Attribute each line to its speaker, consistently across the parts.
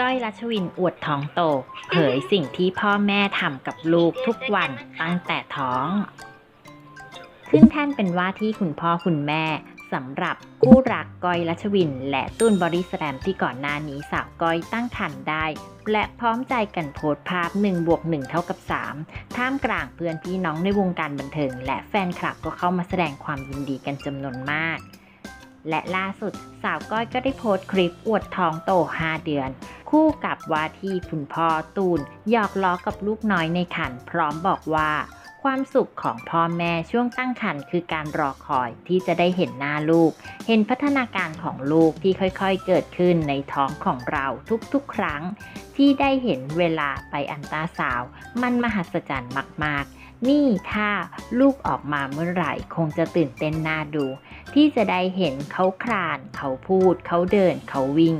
Speaker 1: ก้อยรัชวินอวดท้องโต เผยสิ่งที่พ่อแม่ทำกับลูกทุกวันตั้งแต่ท้อง ขึ้นแท่นเป็นว่าที่คุณพ่อคุณแม่สำหรับคู่รักก้อยรัชวิน และตุ้นบอดี้สแลมที่ก่อนหน้านี้สาวก้อยตั้งครรภ์ได้ และพร้อมใจกันโพสต์ภาพ1บวก1เท่ากับ 3 ท่ามกลางเพื่อนพี่น้องในวงการบันเทิง และแฟนคลับก็เข้ามาแสดงความยินดีกันจำนวนมาก และล่าสุดสาวก้อยก็ได้โพสต์คลิปอวดท้องโต 5 เดือน คู่กับว่าที่คุณพ่อตูนหยอกล้อกับลูกน้อยในขันพร้อมบอกว่า ความสุขของพ่อแม่ช่วงตั้งครรภ์คือการรอคอยที่จะได้เห็นหน้าลูก เห็นพัฒนาการของลูกที่ค่อยๆเกิดขึ้นในท้องของเราทุกๆ ครั้ง ที่ได้เห็นเวลาไปอันตาสาว มันมหัศจรรย์มากๆนี่ถ้าลูกออกมาเมื่อไหร่คงจะตื่นเต้นน่าดู ที่จะได้เห็นเขาคลาน เขาพูด เขาเดิน เขาวิ่ง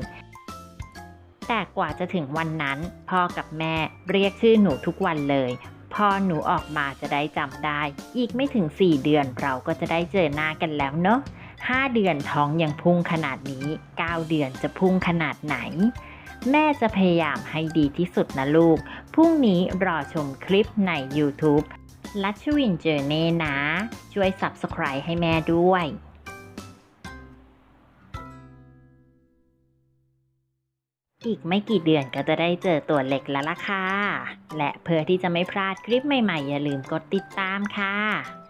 Speaker 1: แต่กว่าจะถึงวันนั้น พ่อกับแม่เรียกชื่อหนูทุกวันเลยพอหนูออกมาจะได้จำได้ อีกไม่ถึง 4 เดือนเราก็จะได้เจอหน้ากันแล้วเนาะ5เดือนท้องยังพุ่งขนาดนี้ 9 เดือนจะพุ่งขนาดไหน แม่จะพยายามให้ดีที่สุดนะลูก พรุ่งนี้รอชมคลิปใน YouTube ลัชวินเจอเน่นะ ช่วย Subscribe ให้แม่ด้วย อีกไม่กี่เดือนก็จะได้เจอตัวเล็กแล้วล่ะค่ะ และเพื่อที่จะไม่พลาดคลิปใหม่ๆ อย่าลืมกดติดตามค่ะ